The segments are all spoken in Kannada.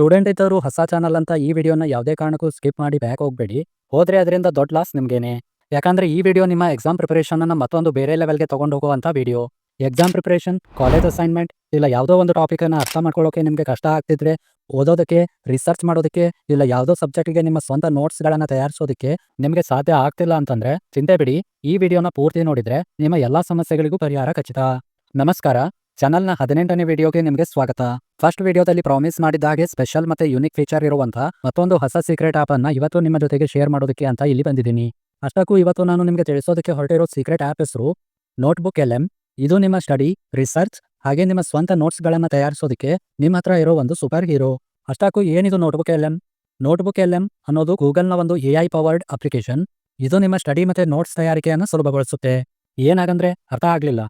ಸ್ಟೂಡೆಂಟ್ ಇದ್ದವರು ಹೊಸ ಚಾನಲ್ ಅಂತ ಈ ವಿಡಿಯೋನ ಯಾವುದೇ ಕಾರಣಕ್ಕೂ ಸ್ಕಿಪ್ ಮಾಡಿ ಬ್ಯಾಕ್ ಹೋಗಬೇಡಿ. ಹೋದರೆ ಅದರಿಂದ ದೊಡ್ಡ ಲಾಸ್ ನಿಮಗೇನೆ. ಯಾಕಂದ್ರೆ ಈ ವಿಡಿಯೋ ನಿಮ್ಮ ಎಕ್ಸಾಮ್ ಪ್ರಿಪರೇಷನನ್ನು ಮತ್ತೊಂದು ಬೇರೆ ಲೆವೆಲ್ಗೆ ತೊಗೊಂಡು ಹೋಗುವಂಥ video. Exam preparation college assignment ಇಲ್ಲ ಯಾವುದೋ ಒಂದು ಟಾಪಿಕನ್ನು ಅರ್ಥ ಮಾಡ್ಕೊಳ್ಳೋಕೆ ನಿಮಗೆ ಕಷ್ಟ ಆಗ್ತಿದ್ರೆ ಓದೋದಕ್ಕೆ ರಿಸರ್ಚ್ ಮಾಡೋದಕ್ಕೆ ಇಲ್ಲ ಯಾವುದೋ ಸಬ್ಜೆಕ್ಟ್ಗೆ ನಿಮ್ಮ ಸ್ವಂತ ನೋಟ್ಸ್ಗಳನ್ನು ತಯಾರಿಸೋದಕ್ಕೆ ನಿಮಗೆ ಸಾಧ್ಯ ಆಗ್ತಿಲ್ಲ ಅಂತಂದ್ರೆ ಚಿಂತೆ ಬಿಡಿ. ಈ ವಿಡಿಯೋನ ಪೂರ್ತಿ ನೋಡಿದ್ರೆ ನಿಮ್ಮ ಎಲ್ಲಾ ಸಮಸ್ಯೆಗಳಿಗೂ ಪರಿಹಾರ ಖಚಿತ. ನಮಸ್ಕಾರ. ಚಾನಲ್ನ ಹದಿನೆಂಟನೇ ವಿಡಿಯೋಗೆ ನಿಮಗೆ ಸ್ವಾಗತ. ಫಸ್ಟ್ ವಿಡಿಯೋದಲ್ಲಿ ಪ್ರಾಮಿಸ್ ಮಾಡಿದ ಹಾಗೆ ಸ್ಪೆಷಲ್ ಮತ್ತೆ ಯೂನಿಕ್ ಫೀಚರ್ ಇರುವಂತಹ ಮತ್ತೊಂದು ಹೊಸ ಸೀಕ್ರೆಟ್ ಆಪ್ ಅನ್ನ ಇವತ್ತು ನಿಮ್ಮ ಜೊತೆಗೆ ಶೇರ್ ಮಾಡೋದಕ್ಕೆ ಅಂತ ಇಲ್ಲಿ ಬಂದಿದ್ದೀನಿ. ಅಷ್ಟಕ್ಕೂ ಇವತ್ತು ನಾನು ನಿಮಗೆ ತಿಳಿಸೋದಕ್ಕೆ ಹೊರಟಿರೋ ಸೀಕ್ರೆಟ್ ಆಪ್ ಹೆಸರು ನೋಟ್ಬುಕ್ ಎಲ್ ಎಂ ಇದು ನಿಮ್ಮ ಸ್ಟಡಿ, ರಿಸರ್ಚ್ ಹಾಗೆ ನಿಮ್ಮ ಸ್ವಂತ ನೋಟ್ಸ್ಗಳನ್ನು ತಯಾರಿಸೋದಕ್ಕೆ ನಿಮ್ಮ ಹತ್ರ ಇರೋ ಒಂದು ಸೂಪರ್ ಹೀರೋ. ಅಷ್ಟಕ್ಕೂ ಏನಿದು notebook L M notebook L M ಅನ್ನೋದು ಗೂಗಲ್ನ ಒಂದು ಎ ಐ ಪವರ್ಡ್ ಅಪ್ಲಿಕೇಶನ್. ಇದು ನಿಮ್ಮ ಸ್ಟಡಿ ಮತ್ತೆ ನೋಟ್ಸ್ ತಯಾರಿಕೆಯನ್ನು ಸುಲಭಗೊಳಿಸುತ್ತೆ. ಏನಾಗಂದ್ರೆ ಅರ್ಥ ಆಗ್ಲಿಲ್ಲ.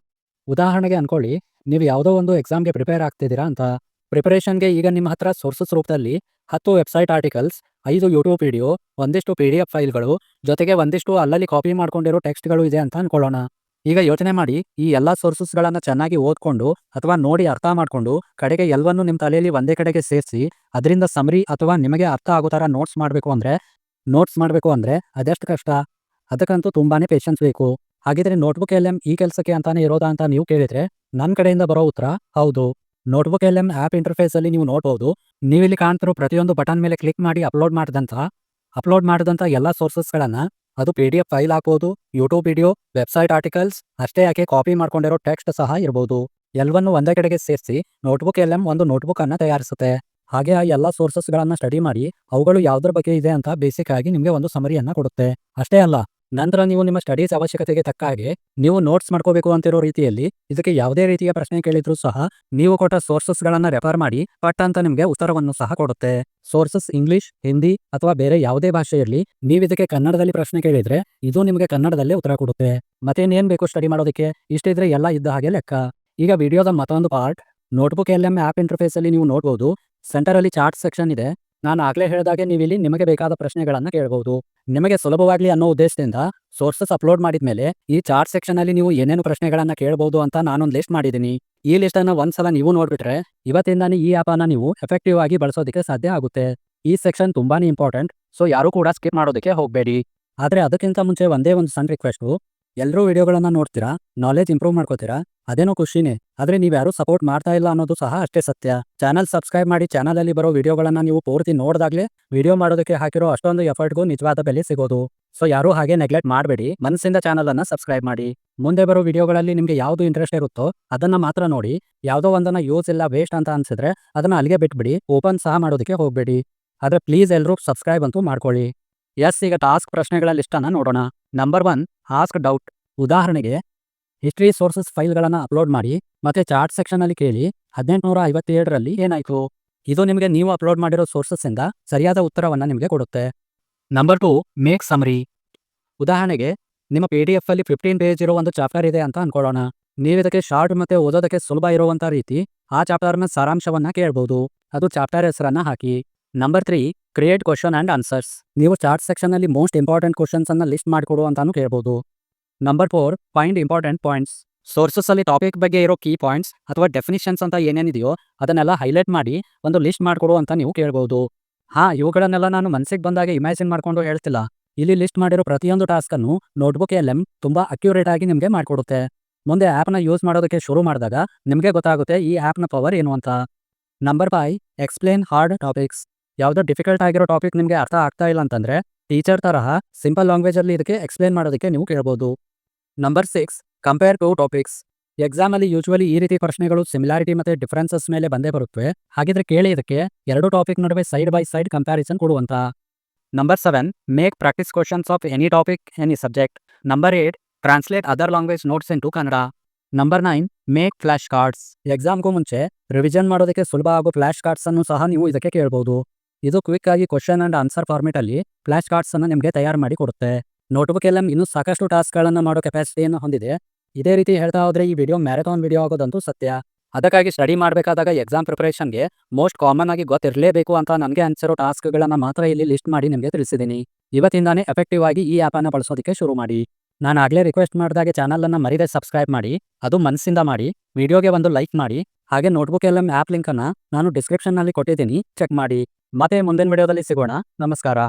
ಉದಾಹರಣೆಗೆ ಅನ್ಕೊಳ್ಳಿ ನೀವು ಯಾವುದೋ ಒಂದು ಎಕ್ಸಾಮ್ಗೆ ಪ್ರಿಪೇರ್ ಆಗ್ತಿದ್ದೀರಾ ಅಂತ ಪ್ರಿಪರೇಷನ್ಗೆ ಈಗ ನಿಮ್ಮ ಹತ್ರ ಸೋರ್ಸಸ್ ರೂಪದಲ್ಲಿ ಹತ್ತು ವೆಬ್ಸೈಟ್ ಆರ್ಟಿಕಲ್ಸ್ ಐದು ಯೂಟ್ಯೂಬ್ ವಿಡಿಯೋ ಒಂದಿಷ್ಟು ಪಿ ಡಿ ಎಫ್ ಫೈಲ್ಗಳು ಜೊತೆಗೆ ಒಂದಿಷ್ಟು ಅಲ್ಲಲ್ಲಿ ಕಾಪಿ ಮಾಡ್ಕೊಂಡಿರೋ ಟೆಕ್ಸ್ಟ್ಗಳು ಇದೆ ಅಂತ ಅನ್ಕೊಳ್ಳೋಣ. ಈಗ ಯೋಚನೆ ಮಾಡಿ, ಈ ಎಲ್ಲಾ ಸೋರ್ಸಸ್ಗಳನ್ನು ಚೆನ್ನಾಗಿ ಓದ್ಕೊಂಡು ಅಥವಾ ನೋಡಿ ಅರ್ಥ ಮಾಡ್ಕೊಂಡು ಕಡೆಗೆ ಎಲ್ಲವನ್ನು ನಿಮ್ಮ ತಲೆಯಲ್ಲಿ ಒಂದೇ ಕಡೆಗೆ ಸೇರಿಸಿ, ಅದರಿಂದ ಸಮರಿ ಅಥವಾ ನಿಮಗೆ ಅರ್ಥ ಆಗೋ ಥರ ನೋಟ್ಸ್ ಮಾಡಬೇಕು ಅಂದ್ರೆ ನೋಟ್ಸ್ ಮಾಡಬೇಕು ಅಂದ್ರೆ ಅದೆಷ್ಟು ಕಷ್ಟ? ಅದಕ್ಕಂತೂ ತುಂಬಾನೇ ಪೇಷನ್ಸ್ ಬೇಕು. ಹಾಗಿದ್ರೆ ನೋಟ್ಬುಕ್ ಎಲ್ ಎಂ ಈ ಕೆಲಸಕ್ಕೆ ಅಂತಾನೆ ಇರೋದಾ ಅಂತ ನೀವು ಕೇಳಿದ್ರೆ ನನ್ನ ಕಡೆಯಿಂದ ಬರೋ ಉತ್ತರ, ಹೌದು. Notebook L app app interface ಅಲ್ಲಿ ನೀವು ನೋಡ್ಬೋದು. ನೀವಿಲ್ಲಿ ಕಾಣ್ತಿರೋ ಪ್ರತಿಯೊಂದು ಬಟನ್ ಮೇಲೆ ಕ್ಲಿಕ್ ಮಾಡಿ ಅಪ್ಲೋಡ್ ಮಾಡಿದಂಥ ಅಪ್ಲೋಡ್ ಮಾಡಿದಂಥ ಎಲ್ಲ ಸೋರ್ಸಸ್ಗಳನ್ನ ಅದು ಪಿ ಡಿ ಎಫ್ ಫೈಲ್ ಹಾಕ್ಬೋದು ಯೂಟ್ಯೂಬ್ ವಿಡಿಯೋ ವೆಬ್ಸೈಟ್ ಆರ್ಟಿಕಲ್ಸ್ ಅಷ್ಟೇ ಯಾಕೆ ಕಾಪಿ ಮಾಡ್ಕೊಂಡಿರೋ ಟೆಕ್ಸ್ಟ್ ಸಹ ಇರ್ಬೋದು. ಎಲ್ಲವನ್ನು ಒಂದೇ ಕಡೆಗೆ ಸೇರಿಸಿ ನೋಟ್ಬುಕ್ ಎಲ್ ಎಂ ಒಂದು ನೋಟ್ಬುಕ್ ಅನ್ನ ತಯಾರಿಸುತ್ತೆ. ಹಾಗೆ ಆ ಎಲ್ಲ ಸೋರ್ಸಸ್ಗಳನ್ನ ಸ್ಟಡಿ ಮಾಡಿ ಅವುಗಳು ಯಾವುದ್ರ ಬಗ್ಗೆ ಇದೆ ಅಂತ ಬೇಸಿಕ್ ಆಗಿ ನಿಮಗೆ ಒಂದು ಸಮರಿಯನ್ನ ಕೊಡುತ್ತೆ. ಅಷ್ಟೇ ಅಲ್ಲ ನಂತರ ನೀವು ನಿಮ್ಮ ಸ್ಟಡೀಸ್ ಅವಶ್ಯಕತೆಗೆ ತಕ್ಕ ಹಾಗೆ ನೀವು ನೋಟ್ಸ್ ಮಾಡ್ಕೋಬೇಕು ಅಂತಿರೋ ರೀತಿಯಲ್ಲಿ ಇದಕ್ಕೆ ಯಾವುದೇ ರೀತಿಯ ಪ್ರಶ್ನೆ ಕೇಳಿದ್ರು ಸಹ ನೀವು ಕೊಟ್ಟ ಸೋರ್ಸಸ್ಗಳನ್ನು ರೆಫರ್ ಮಾಡಿ ಪಟ್ ಅಂತ ನಿಮಗೆ ಉತ್ತರವನ್ನು ಸಹ ಕೊಡುತ್ತೆ. ಸೋರ್ಸಸ್ ಇಂಗ್ಲಿಷ್ ಹಿಂದಿ ಅಥವಾ ಬೇರೆ ಯಾವುದೇ ಭಾಷೆಯಲ್ಲಿ ನೀವು ಇದಕ್ಕೆ ಕನ್ನಡದಲ್ಲಿ ಪ್ರಶ್ನೆ ಕೇಳಿದ್ರೆ ಇದು ನಿಮಗೆ ಕನ್ನಡದಲ್ಲೇ ಉತ್ತರ ಕೊಡುತ್ತೆ. ಮತ್ತೇನೇನ್ ಬೇಕು ಸ್ಟಡಿ ಮಾಡೋದಕ್ಕೆ? ಇಷ್ಟಿದ್ರೆ ಎಲ್ಲ ಇದ್ದ ಹಾಗೆ ಲೆಕ್ಕ. ಈಗ ವಿಡಿಯೋದ ಮತ್ತೊಂದು part notebook L M app interface ಅಲ್ಲಿ ನೀವು ನೋಡ್ಬೋದು. ಸೆಂಟರ್ ಅಲ್ಲಿ ಚಾರ್ಟ್ ಸೆಕ್ಷನ್ ಇದೆ. ನಾನು ಆಗ್ಲೇ ಹೇಳಿದಾಗೆ ನೀವು ಇಲ್ಲಿ ನಿಮಗೆ ಬೇಕಾದ ಪ್ರಶ್ನೆಗಳನ್ನು ಕೇಳಬಹುದು ನಿಮಗೆ ಸುಲಭವಾಗಲಿ ಅನ್ನೋ ಉದ್ದೇಶದಿಂದ ಸೋರ್ಸಸ್ ಅಪ್ಲೋಡ್ ಮಾಡಿದ ಮೇಲೆ ಈ ಚಾರ್ಟ್ ಸೆಕ್ಷನ್ ಅಲ್ಲಿ ನೀವು ಏನೇನು ಪ್ರಶ್ನೆಗಳನ್ನು ಕೇಳಬಹುದು ಅಂತ ನಾನೊಂದು ಲಿಸ್ಟ್ ಮಾಡಿದ್ದೀನಿ. ಈ ಲಿಸ್ಟ್ ಅನ್ನು ಒಂದ್ಸಲ ನೀವು ನೋಡ್ಬಿಟ್ರೆ ಇವತ್ತಿಂದಾನೇ ಈ ಆಪ್ ಅನ್ನ ನೀವು ಎಫೆಕ್ಟಿವ್ ಆಗಿ ಬಳಸೋದಕ್ಕೆ ಸಾಧ್ಯ ಆಗುತ್ತೆ. ಈ ಸೆಕ್ಷನ್ ತುಂಬಾನೇ ಇಂಪಾರ್ಟೆಂಟ್, ಸೊ ಯಾರು ಕೂಡ ಸ್ಕಿಪ್ ಮಾಡೋದಕ್ಕೆ ಹೋಗಬೇಡಿ. ಆದ್ರೆ ಅದಕ್ಕಿಂತ ಮುಂಚೆ ಒಂದೇ ಒಂದು ಸಣ್ಣ ರಿಕ್ವೆಸ್ಟು ಎಲ್ಲರೂ ವಿಡಿಯೋಗಳನ್ನು ನೋಡ್ತೀರಾ? ನಾಲೆಜ್ ಇಂಪ್ರೂವ್ ಮಾಡ್ಕೋತೀರಾ? ಅದೇನೋ ಖುಷಿನೇ. ಆದ್ರೆ ನೀವು ಯಾರು ಸಪೋರ್ಟ್ ಮಾಡ್ತಾ ಇಲ್ಲ ಅನ್ನೋದು ಸಹ ಅಷ್ಟೇ ಸತ್ಯ. ಚಾನಲ್ ಸಬ್ಸ್ಕ್ರೈಬ್ ಮಾಡಿ ಚಾನಲ್ ಅಲ್ಲಿ ಬರೋ ವಿಡಿಯೋಗಳನ್ನ ನೀವು ಪೂರ್ತಿ ನೋಡಿದಾಗ್ಲೇ ವಿಡಿಯೋ ಮಾಡೋದಕ್ಕೆ ಹಾಕಿರೋ ಅಷ್ಟೊಂದು ಎಫರ್ಟ್ಗೂ ನಿಜವಾದ ಬೆಲೆ ಸಿಗೋದು. ಸೊ ಯಾರು ಹಾಗೆ ನೆಗ್ಲೆಕ್ಟ್ ಮಾಡಬೇಡಿ. ಮನಸ್ಸಿಂದ ಚಾನಲ್ ಅನ್ನ ಸಬ್ಸ್ಕ್ರೈಬ್ ಮಾಡಿ. ಮುಂದೆ ಬರೋ ವಿಡಿಯೋಗಳಲ್ಲಿ ನಿಮಗೆ ಯಾವುದು ಇಂಟ್ರೆಸ್ಟ್ ಇರುತ್ತೋ ಅದನ್ನ ಮಾತ್ರ ನೋಡಿ. ಯಾವುದೋ ಒಂದನ್ನ ಯೂಸ್ ಇಲ್ಲ ವೇಸ್ಟ್ ಅಂತ ಅನ್ಸಿದ್ರೆ ಅದನ್ನ ಅಲ್ಲಿಗೆ ಬಿಟ್ಬಿಡಿ. ಓಪನ್ ಸಹ ಮಾಡೋದಕ್ಕೆ ಹೋಗ್ಬೇಡಿ. ಆದ್ರೆ ಪ್ಲೀಸ್ ಎಲ್ಲರೂ ಸಬ್ಸ್ಕ್ರೈಬ್ ಅಂತೂ ಮಾಡ್ಕೊಳ್ಳಿ. ಎಸ್, ಈಗ ಟಾಸ್ಕ್ ಪ್ರಶ್ನೆಗಳ ಲಿಸ್ಟ್ ಅನ್ನ ನೋಡೋಣ. ನಂಬರ್ ಒನ್ ಆಸ್ಕ್ ಡೌಟ್ ಉದಾಹರಣೆಗೆ ಹಿಸ್ಟ್ರಿ ಸೋರ್ಸಸ್ ಫೈಲ್ಗಳನ್ನು ಅಪ್ಲೋಡ್ ಮಾಡಿ, ಮತ್ತೆ ಚಾರ್ಟ್ ಸೆಕ್ಷನ್ ಅಲ್ಲಿ ಕೇಳಿ ಹದಿನೆಂಟುನೂರ ಐವತ್ತೇಳರಲ್ಲಿ ಏನಾಯಿತು? ಇದು ನಿಮಗೆ ನೀವು ಅಪ್ಲೋಡ್ ಮಾಡಿರೋ ಸೋರ್ಸಸ್ ಇಂದ ಸರಿಯಾದ ಉತ್ತರವನ್ನು ನಿಮಗೆ ಕೊಡುತ್ತೆ. ನಂಬರ್ ಟು ಮೇಕ್ ಸಮರಿ ಉದಾಹರಣೆಗೆ, ನಿಮ್ಮ ಪಿ ಡಿ ಎಫ್ ಅಲ್ಲಿ ಫಿಫ್ಟೀನ್ ಪೇಜ್ ಇರೋ ಒಂದು ಚಾಪ್ಟರ್ ಇದೆ ಅಂತ ಅನ್ಕೊಳ್ಳೋಣ. ನೀವು ಇದಕ್ಕೆ ಶಾರ್ಟ್ ಮತ್ತೆ ಓದೋದಕ್ಕೆ ಸುಲಭ ಇರುವಂತ ರೀತಿ, ಆ ಚಾಪ್ಟರ್ನ ಸಾರಾಂಶವನ್ನ ಕೇಳಬಹುದು ಅದು ಚಾಪ್ಟರ್ ಹೆಸರನ್ನ ಹಾಕಿ. Number three create question and answers ನೀವು ಚಾರ್ಟ್ ಸೆಕ್ಷನ್ ಅಲ್ಲಿ ಮೋಸ್ಟ್ ಇಂಪಾರ್ಟೆಂಟ್ ಕ್ವಶನ್ಸ್ ಅನ್ನ ಲಿಸ್ಟ್ ಮಾಡಿಕೊಡು ಅಂತಾನು ಕೇಳ್ಬೋದು. Number four find important points sources ಅಲ್ಲಿ ಟಾಪಿಕ್ ಬಗ್ಗೆ ಇರೋ ಕೀ ಪಾಯಿಂಟ್ಸ್ ಅಥವಾ ಡೆಫಿನಿಷನ್ಸ್ ಅಂತ ಏನೇನಿದೆಯೋ ಅದನ್ನೆಲ್ಲ ಹೈಲೈಟ್ ಮಾಡಿ ಒಂದು ಲಿಸ್ಟ್ ಮಾಡಿಕೊಡು ಅಂತ ನೀವು ಕೇಳ್ಬೋದು. ಹಾ, ಇವುಗಳನ್ನೆಲ್ಲ ನಾನು ಮನಸ್ಸಿಗೆ ಬಂದಾಗ ಇಮ್ಯಾಜಿನ್ ಮಾಡ್ಕೊಂಡು ಹೇಳ್ತಿಲ್ಲ. ಇಲ್ಲಿ ಲಿಸ್ಟ್ ಮಾಡಿರೋ ಪ್ರತಿಯೊಂದು ಟಾಸ್ಕ್ ಅನ್ನು ನೋಟ್ಬುಕ್ ಎಲ್ ಎಂ ತುಂಬಾ ಅಕ್ಯುರೇಟ್ ಆಗಿ ನಿಮಗೆ ಮಾಡಿಕೊಡುತ್ತೆ. ಮುಂದೆ ಆ್ಯಪ್ನ ಯೂಸ್ ಮಾಡೋದಕ್ಕೆ ಶುರು ಮಾಡಿದಾಗ ನಿಮಗೆ ಗೊತ್ತಾಗುತ್ತೆ ಈ ಆ್ಯಪ್ನ ಪವರ್ ಏನು ಅಂತ. Number five explain hard topics ಯಾವುದೋ ಡಿಫಿಕಲ್ಟ್ ಆಗಿರೋ ಟಾಪಿಕ್ ನಿಮಗೆ ಅರ್ಥ ಆಗ್ತಾ ಇಲ್ಲ ಅಂತಂದರೆ ಟೀಚರ್ ತರಹ ಸಿಂಪಲ್ ಲ್ಯಾಂಗ್ವೇಜಲ್ಲಿ ಇದಕ್ಕೆ ಎಕ್ಸ್ಪ್ಲೇನ್ ಮಾಡೋದಕ್ಕೆ ನೀವು ಕೇಳ್ಬೋದು. Number six compare two topics ಎಕ್ಸಾಮಲ್ಲಿ ಯೂಶ್ವಲಿ ಈ ರೀತಿ ಪ್ರಶ್ನೆಗಳು ಸಿಮಿಲಾರಿಟಿ ಮತ್ತೆ ಡಿಫರೆನ್ಸಸ್ ಮೇಲೆ ಬಂದೇ ಬರುತ್ತವೆ ಹಾಗಿದ್ರೆ ಕೇಳಿ ಇದಕ್ಕೆ ಎರಡು ಟಾಪಿಕ್ ನಡುವೆ ಸೈಡ್ ಬೈ ಸೈಡ್ ಕಂಪ್ಯಾರಿಸನ್ ಕೊಡುವಂತ. Number seven make practice questions of any topic any subject number eight translate other language notes into Kannada number nine make flash cards ಎಕ್ಸಾಮ್ಗೂ ಮುಂಚೆ ರಿವಿಷನ್ ಮಾಡೋದಕ್ಕೆ ಸುಲಭ ಆಗೋ ಫ್ಲಾಶ್ ಕಾರ್ಡ್ಸನ್ನು ಸಹ ನೀವು ಇದಕ್ಕೆ ಕೇಳಬಹುದು ಇದು ಕ್ವಿಕ್ ಆಗಿ ಕ್ವಶನ್ ಅಂಡ್ ಆನ್ಸರ್ ಫಾರ್ಮೆಟ್ ಅಲ್ಲಿ ಫ್ಲಾಶ್ ಕಾರ್ಡ್ಸ್ ಅನ್ನು ನಿಮಗೆ ತಯಾರು ಮಾಡಿ ಕೊಡುತ್ತೆ. ನೋಟ್ಬುಕ್ ಎಲ್ಲ ಇನ್ನೂ ಸಾಕಷ್ಟು ಟಾಸ್ಕ್ ಗಳನ್ನ ಮಾಡೋ ಕೆಪಾಸಿಟಿಯನ್ನು ಹೊಂದಿದೆ. ಇದೇ ರೀತಿ ಹೇಳ್ತಾ ಹೋದ್ರೆ ಈ ವಿಡಿಯೋ ಮ್ಯಾರಥಾನ್ ವಿಡಿಯೋ ಆಗೋದಂತೂ ಸತ್ಯ. ಅದಕ್ಕಾಗಿ ಸ್ಟಡಿ ಮಾಡಬೇಕಾದಾಗ ಎಕ್ಸಾಮ್ ಪ್ರಿಪರೇಷನ್ಗೆ ಮೋಸ್ಟ್ ಕಾಮನ್ ಆಗಿ ಗೊತ್ತಿರಲೇಬೇಕು ಅಂತ ನನಗೆ ಅನ್ಸಿರೋ ಟಾಸ್ಕ್ಗಳನ್ನ ಮಾತ್ರ ಇಲ್ಲಿ ಲಿಸ್ಟ್ ಮಾಡಿ ನಿಮಗೆ ತಿಳಿಸಿದ್ದೀನಿ ಇವತ್ತಿಂದಾನೇ ಎಫೆಕ್ಟಿವ್ ಆಗಿ ಈ ಆ್ಯಪನ್ನು ಬಳಸೋದಕ್ಕೆ ಶುರು ಮಾಡಿ. ನಾನು ಆಗಲೇ ರಿಕ್ವೆಸ್ಟ್ ಮಾಡಿದಾಗೆ ಚಾನಲ್ ಮರಿದೇ ಮರಿದೆ ಸಬ್ಸ್ಕ್ರೈಬ್ ಮಾಡಿ. ಅದು ಮನಸ್ಸಿಂದ ಮಾಡಿ. ವಿಡಿಯೋಗೆ ಒಂದು ಲೈಕ್ ಮಾಡಿ. ಹಾಗೆ ನೋಟ್ಬುಕ್ ಎಲ್ ಎಂ ಆ್ಯಪ್ ಲಿಂಕನ್ನು ನಾನು ಡಿಸ್ಕ್ರಿಪ್ಷನ್ನಲ್ಲಿ ಕೊಟ್ಟಿದ್ದೀನಿ. ಚೆಕ್ ಮಾಡಿ. ಮತ್ತೆ ಮುಂದಿನ ವಿಡಿಯೋದಲ್ಲಿ ಸಿಗೋಣ. ನಮಸ್ಕಾರ.